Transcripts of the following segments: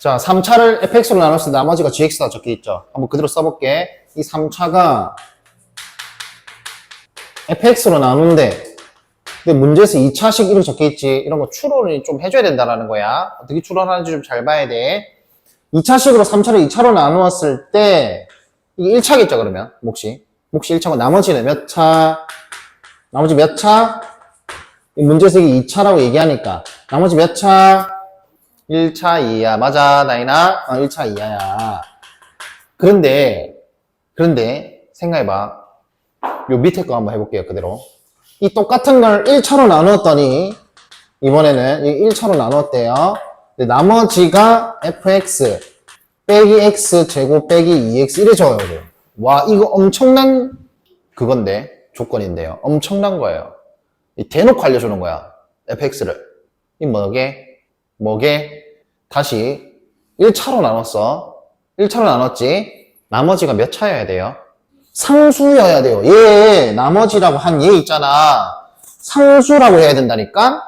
자, 3차를 fx로 나눴을 때 나머지가 gx가 적혀 있죠. 한번 그대로 써볼게. 이 3차가 fx로 나누는데 근데 문제에서 2차식 이렇게 적혀 있지. 이런 거 추론을 좀 해줘야 된다라는 거야. 어떻게 추론하는지 좀 잘 봐야 돼. 2차식으로 3차를 2차로 나누었을 때 이게 1차겠죠, 그러면? 몫이. 몫이 1차고 나머지는 몇 차? 나머지 몇 차? 이 문제에서 이게 2차라고 얘기하니까 나머지 몇 차? 1차 2야. 맞아, 나이나? 어, 1차 2야야. 그런데, 그런데, 생각해봐. 요 밑에 거 한번 해볼게요, 그대로. 이 똑같은 걸 1차로 나누었더니, 이번에는 이 1차로 나누었대요. 근데 나머지가 fx 빼기 x 제곱 빼기 2x 이래 적어요. 와, 이거 엄청난 그건데, 조건인데요. 엄청난 거예요. 이 대놓고 알려주는 거야. fx를. 이 뭐게? 뭐게? 다시 1차로 나눴어. 1차로 나눴지. 나머지가 몇 차여야 돼요? 상수여야 돼요. 얘 나머지라고 한 얘 있잖아. 상수라고 해야 된다니까?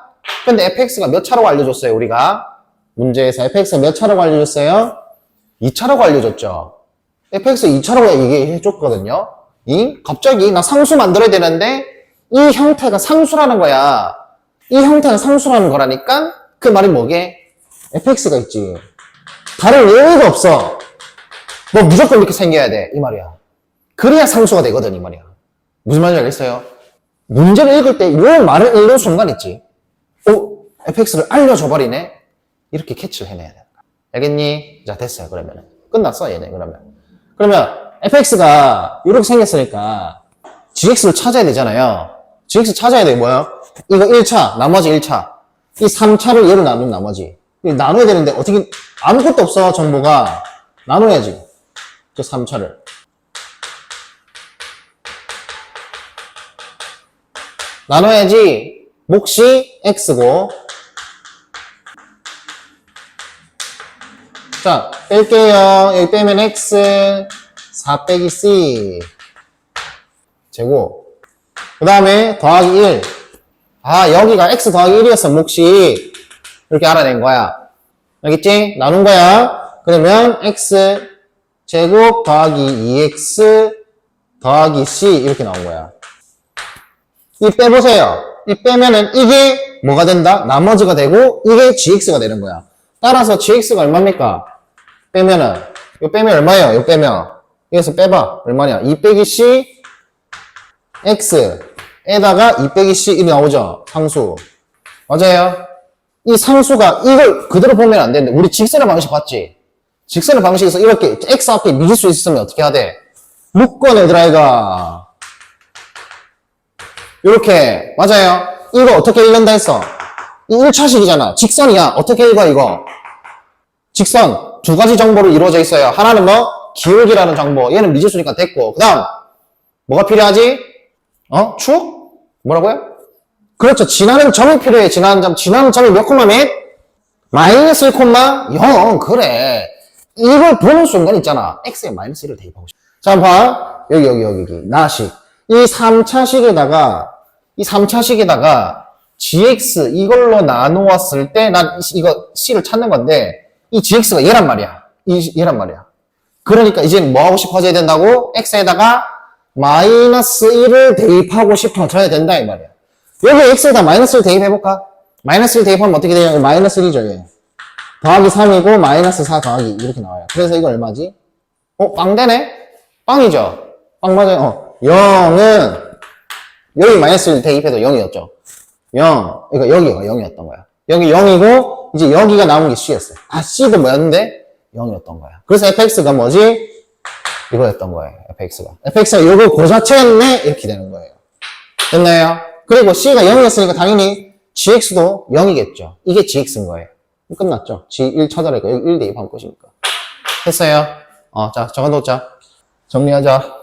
근데 fx가 몇 차라고 알려줬어요, 우리가? 문제에서 fx가 몇 차라고 알려줬어요? 2차라고 알려줬죠. fx 2차라고 얘기해줬거든요. 이? 갑자기 나 상수 만들어야 되는데 이 형태가 상수라는 거야. 이 형태가 상수라는 거라니까 그 말이 뭐게? fx가 있지. 다른 예외가 없어. 뭐 무조건 이렇게 생겨야 돼. 이 말이야. 그래야 상수가 되거든, 이 말이야. 무슨 말인지 알겠어요? 문제를 읽을 때이 말을 읽는 순간 있지. 오, fx를 알려줘버리네? 이렇게 캐치를 해내야 거야. 알겠니? 자, 됐어요, 그러면은. 끝났어, 얘네, 그러면. 그러면 fx가 이렇게 생겼으니까 gx를 찾아야 되잖아요. gx 찾아야 돼, 뭐야? 이거 1차, 나머지 1차. 이 3차를 얘로 나눈 나머지. 나눠야 되는데 어떻게, 아무것도 없어, 정보가. 나눠야지. 저 3차를. 나눠야지 몫이 x고 자 뺄게요 여기 빼면 x 4 빼기 c 제곱 그 다음에 더하기 1 아 여기가 x 더하기 1이었어 몫이 이렇게 알아낸 거야 알겠지? 나눈 거야 그러면 x 제곱 더하기 2x 더하기 c 이렇게 나온 거야 이 빼보세요. 이 빼면은 이게 뭐가 된다? 나머지가 되고 이게 gx가 되는 거야. 따라서 gx가 얼마입니까? 빼면은 이거 빼면 얼마예요? 이거 빼면 여기서 빼봐. 얼마냐? 2 빼기 c x 에다가 2 빼기 c 이 나오죠? 상수. 맞아요? 이 상수가 이걸 그대로 보면 안 되는데 우리 직선의 방식 봤지? 직선의 방식에서 이렇게 x 앞에 미지수 있으면 어떻게 해야 돼? 묶어 내더라 이가 이렇게 맞아요. 이거 어떻게 읽는다 했어? 이 1차식이잖아. 직선이야. 어떻게 읽어 이거? 직선 두 가지 정보로 이루어져 있어요. 하나는 뭐? 기울기라는 정보. 얘는 미지수니까 됐고. 그 다음 뭐가 필요하지? 어? 축? 뭐라고요? 그렇죠. 지나는 점이 필요해. 지나는 점. 지나는 점이 몇 콤마 몇? 마이너스 1 콤마 0. 그래. 이걸 보는 순간 있잖아. x에 마이너스 1을 대입하고 싶어. 자, 봐. 여기, 여기, 여기, 여기. 나식. 이 3차식에다가, 이 3차식에다가 gx 이걸로 나누었을 때, 난 이거 c를 찾는 건데, 이 gx가 얘란 말이야. 이, 얘란 말이야. 그러니까 이제 뭐 하고 싶어져야 된다고? x에다가 마이너스 1을 대입하고 싶어져야 된다, 이 말이야. 여기 x에다 마이너스를 대입해볼까? 마이너스를 대입하면 어떻게 되냐? 마이너스 1이죠, 얘. 더하기 3이고, 마이너스 4 더하기 이렇게 나와요. 그래서 이거 얼마지? 어, 빵 되네? 빵이죠? 빵 맞아요. 어. 0은, 여기 마이너스를 대입해도 0이었죠. 0. 그러니까 여기가 0이었던 거야. 여기 0이고, 이제 여기가 나온 게 C였어요. 아, C도 뭐였는데? 0이었던 거야. 그래서 fx가 뭐지? 이거였던 거예요. fx가. fx가 요거 그 자체였네? 이렇게 되는 거예요. 됐나요? 그리고 C가 0이었으니까 당연히 gx도 0이겠죠. 이게 gx인 거예요. 끝났죠. g1 찾아내니까 여기 1 대입한 것이니까. 됐어요? 어, 자, 적어놓자. 정리하자.